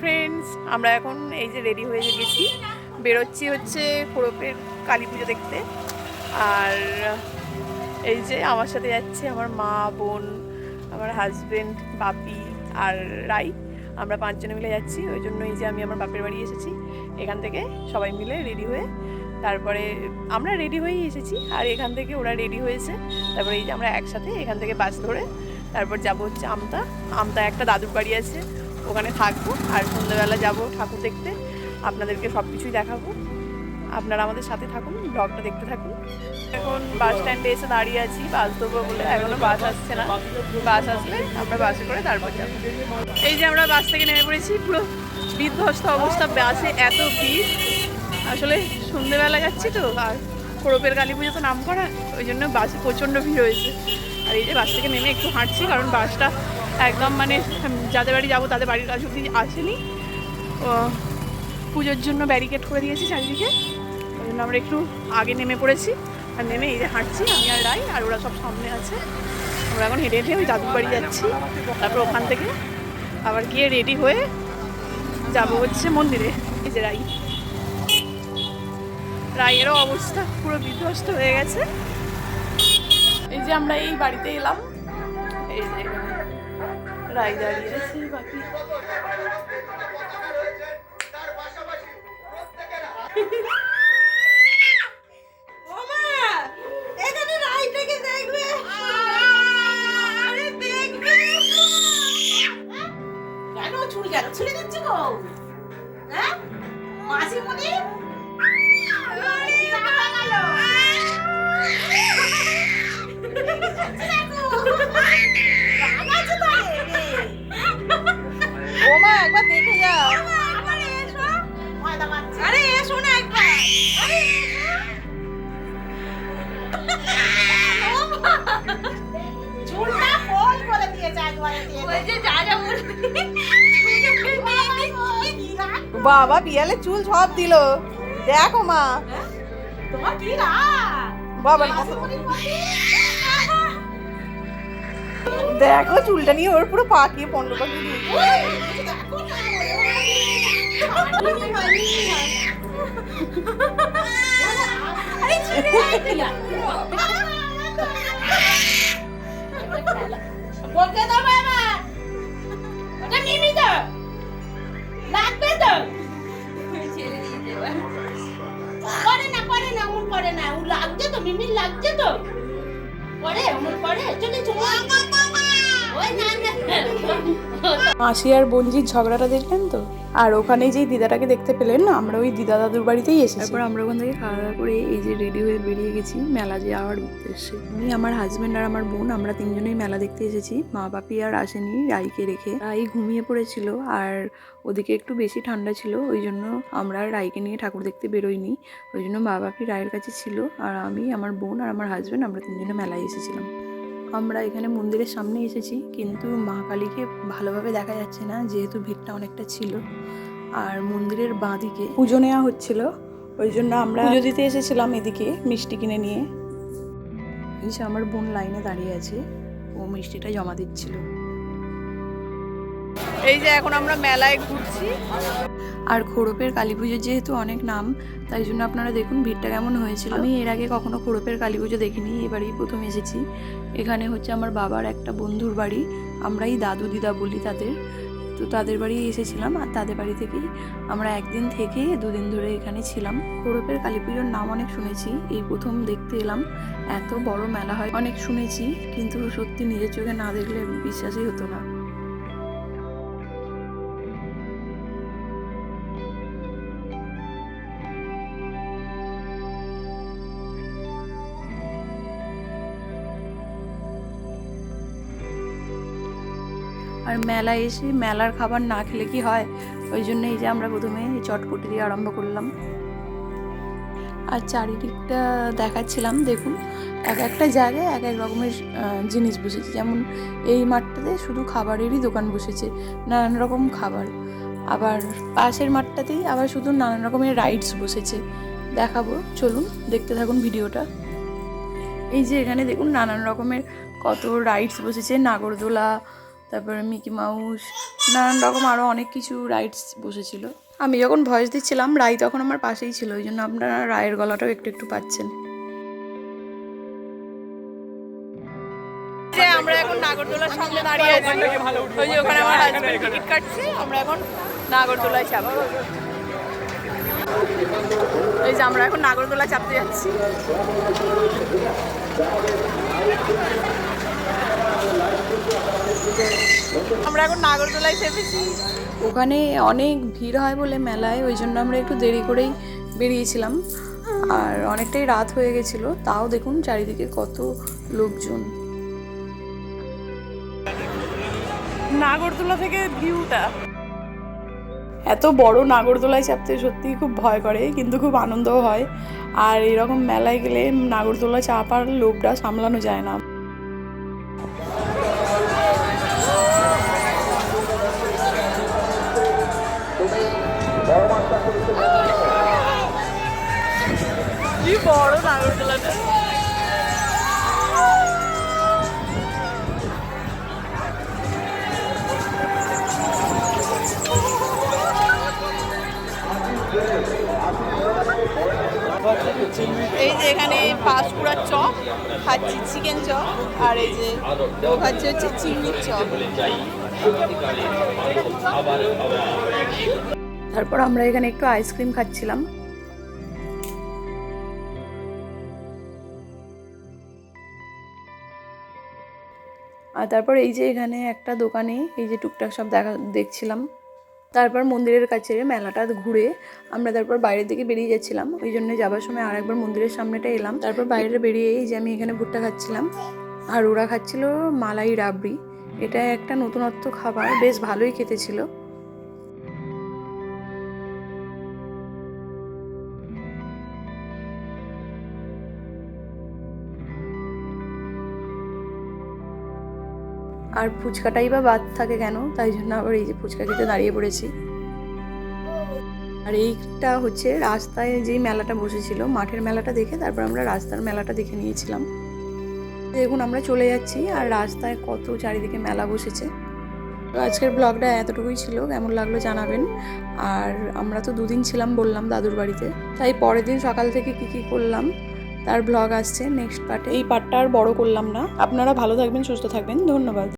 Friends আমরা এখন এই যে রেডি হয়ে গেছি। বেরোচ্ছি হচ্ছে খোরপের কালী পুজো দেখতে। আর এই যে আমার সাথে যাচ্ছে আমার মা, বোন, আমার হাজবেন্ড বাপি আর রাই। আমরা পাঁচজনে মিলে যাচ্ছি। ওই জন্য এই যে আমি আমার বাপের বাড়ি এসেছি। এখান থেকে সবাই মিলে রেডি হয়ে তারপরে আমরা রেডি হয়েই এসেছি। আর এখান থেকে ওরা রেডি হয়েছে। তারপরে এই যে আমরা একসাথে এখান থেকে বাস ধরে তারপর যাব হচ্ছে আমতা। আমতা একটা দাদুর বাড়ি আছে। ওখানে থাকব আর সন্ধ্যাবেলা যাব ঠাকুর দেখতে, আপনাদেরকে সব কিছুই দেখাবো। আপনারা আমাদের সাথে থাকুন ব্লগটা দেখতে থাকুন। এখন বাস স্ট্যান্ডে এসে দাঁড়িয়ে আছি বাস ধরবো বলে। এখনও বাস আসছে না। বাস আসলে আমরা বাসে করে তারপর যাব। এই যে আমরা বাস থেকে নেমে পড়েছি, পুরো বিধ্বস্ত অবস্থা। বাসে এত ভিড়। আসলে সন্ধেবেলা যাচ্ছি তো, আর খোরপের কালী পুজো তো নাম করা, ওই জন্য বাসে প্রচণ্ড ভিড় হয়েছে। আর এই যে বাস থেকে নেমে একটু হাঁটছি, কারণ বাসটা একদম মানে যাদের বাড়ি যাব তাদের বাড়ির কাছে আসেনি। পুজোর জন্য ব্যারিকেড করে দিয়েছি চারিদিকে। ওই জন্য আমরা একটু আগে নেমে পড়েছি। আর নেমে এই যে হাঁটছি, আমি আর রাই, আর ওরা সব সামনে আছে। আমরা এখন হেঁটে হেঁটে ওই দাদুর বাড়ি যাচ্ছি। তারপর ওখান থেকে আবার গিয়ে রেডি হয়ে যাব হচ্ছে মন্দিরে। এই যে রাই। রায়েরও অবস্থা পুরো বিধ্বস্ত হয়ে গেছে। এই যে আমরা এই বাড়িতে এলাম। এই যে এখানে রাই দাঁড়িয়ে আছে বাকি। ওমা এখানে রাইটাকে দেখবে আরে দেখবে কেন চুল কেন? ছিঁড়ে দিচ্ছে গো? হ্যাঁ? মাসি মনি? ওমা একবার দেখে যাও। আরে এসো না একবার। আরে ফল করে দিয়েছে একবারে ওই যে যা যা বাবা বিয়ালে চুল সব দিল। দেখো মা। তোমার কি রাগ? বাবা? দেখো, চুলটা নিয়ে ওর পুরো পাকিয়ে পনেরো পাখি মিমি। করে না করে না অমন করে না। ও লাগছে তো, মিমির লাগছে তো। করে অমন করে। চলে চলে মাসি আর বঞ্জির ঝগড়াটা দেখলেন তো? আর ওখানে যেই দিদাটাকে দেখতে পেলেন না, আমরা ওই দিদা দাদুর বাড়িতেই এসেছি। তারপর আমরা ওখান থেকে খাওয়া দাওয়া করে এই যে রেডি হয়ে বেরিয়ে গেছি মেলা যাওয়ার উদ্দেশ্যে। আমি আমার হাজব্যান্ড আর আমার বোন, আমরা তিনজনেই মেলা দেখতে এসেছি। মা বাপি আর আসেনি রাইকে রেখে। রাই ঘুমিয়ে পড়েছিল আর ওদিকে একটু বেশি ঠান্ডা ছিল, ওই জন্য আমরা রাইকে নিয়ে ঠাকুর দেখতে বেরোইনি। ওই জন্য মা বাপি রায়ের কাছে ছিল আর আমি, আমার বোন আর আমার হাজব্যান্ড আমরা তিনজনে মেলায় এসেছিলাম। আমরা এখানে মন্দিরের সামনে এসেছি কিন্তু মা কালীকে ভালোভাবে দেখা যাচ্ছে না যেহেতু ভিড়টা অনেকটা ছিল। আর মন্দিরের বাঁ দিকে পুজো নেওয়া হচ্ছিল ওই জন্য আমরা পুজো দিতে এসেছিলাম এদিকে মিষ্টি কিনে নিয়ে। এই যে আমার বোন লাইনে দাঁড়িয়ে আছে ও মিষ্টিটা জমা দিচ্ছিল। এই যে এখন আমরা মেলায় ঘুরছি। আর খোড়পের কালী পুজোর যেহেতু অনেক নাম, তাই জন্য আপনারা দেখুন ভিড়টা কেমন হয়েছিল। আমি এর আগে কখনো খোড়পের কালী পুজো দেখিনি এবারেই প্রথম এসেছি। এখানে হচ্ছে আমার বাবার একটা বন্ধুর বাড়ি, আমরাই দাদু দিদা বলি তাদের। তো তাদের বাড়ি এসেছিলাম আর তাদের বাড়ি থেকেই আমরা একদিন থেকে দুদিন ধরে এখানে ছিলাম। খোড়পের কালী পুজোর নাম অনেক শুনেছি, এই প্রথম দেখতে এলাম। এত বড় মেলা হয়, অনেক শুনেছি, কিন্তু সত্যি নিজের চোখে না দেখলে বিশ্বাসই হতো না। আর মেলা এসে মেলার খাবার না খেলে কি হয়? ওই জন্য এই যে আমরা প্রথমে চটপটি দিয়ে আরম্ভ করলাম। আর চারিদিকটা দেখাচ্ছিলাম, দেখুন। এক একটা জায়গায় এক এক রকমের জিনিস বসেছে। যেমন এই মাঠটাতে শুধু খাবারেরই দোকান বসেছে, নানান রকম খাবার। আবার পাশের মাঠটাতেই আবার শুধু নানান রকমের রাইডস বসেছে। দেখাবো, চলুন, দেখতে থাকুন ভিডিওটা। এই যে এখানে দেখুন নানান রকমের কত রাইডস বসেছে, নাগরদোলা তারপরে মিকি মাউস নানান রকম আরও অনেক কিছু রাইডস বসেছিল। আমি যখন ভয়েস দিচ্ছিলাম রাই তখন আমার পাশেই ছিল ওই জন্য আপনারা রায়ের গলাটাও একটু একটু পাচ্ছেন। যে আমরা এখন নাগরদোলার সামনে দাঁড়িয়ে আছি। ওই যে ওখানে আমার হাজবেন্ড টিকিট কাটছে আমরা এখন নাগরদোলায় চাপবো এই যে আমরা এখন নাগরদোলা চাপতে যাচ্ছি। আমরা এখন নাগরদোলায় চেপেছি ওখানে অনেক ভিড় হয় বলে মেলায় ওই জন্য আমরা একটু দেরি করেই বেরিয়েছিলাম। আর অনেকটাই রাত হয়ে গেছিল তাও দেখুন চারিদিকে কত লোকজন। নাগরদোলা থেকে ভিউটা। এত বড় নাগরদোলায় চাপতে সত্যিই খুব ভয় করে কিন্তু খুব আনন্দও হয়। আর এরকম মেলায় গেলে নাগরদোলা চাপার লোভটা সামলানো যায় না। এই যে এখানে পাঁশকুড়ার চপ, খাচ্ছি চিকেন চপ, আর এই যে খাচ্ছে হচ্ছে চিংড়ির চপ। তারপর আমরা এখানে একটু আইসক্রিম খাচ্ছিলাম। আর তারপর এই যে এখানে একটা দোকানে এই যে টুকটাক সব দেখা, দেখছিলাম। তারপর মন্দিরের কাছে মেলাটা ঘুরে আমরা তারপর বাইরের দিকে বেরিয়ে যাচ্ছিলাম। ওই জন্য যাবার সময় আর একবার মন্দিরের সামনেটা এলাম। তারপর বাইরে বেরিয়ে যে আমি এখানে ভুট্টা খাচ্ছিলাম। আর ওরা খাচ্ছিল মালাই রাবড়ি। এটা একটা নতুনত্ব খাবার, বেশ ভালোই খেতে ছিল। আর ফুচকাটাই বা বাদ থাকে কেন? তাই জন্য আবার এই যে ফুচকা খেতে দাঁড়িয়ে পড়েছি। আর এইটা হচ্ছে রাস্তায় যেই মেলাটা বসেছিল, মাঠের মেলাটা দেখে তারপর আমরা রাস্তার মেলাটা দেখে নিয়েছিলাম। দেখুন আমরা চলে যাচ্ছি আর রাস্তায় কত চারিদিকে মেলা বসেছে। তো আজকের ব্লগটা এতটুকুই ছিল, কেমন লাগল জানাবেন। আর আমরা তো দুদিন ছিলাম বললাম দাদুর বাড়িতে, তাই পরের দিন সকাল থেকে কি কি করলাম তার ব্লগ আসছে নেক্সট পার্টে। এই পার্টটা আর বড় করলাম না। আপনারা ভালো থাকবেন, সুস্থ থাকবেন। ধন্যবাদ।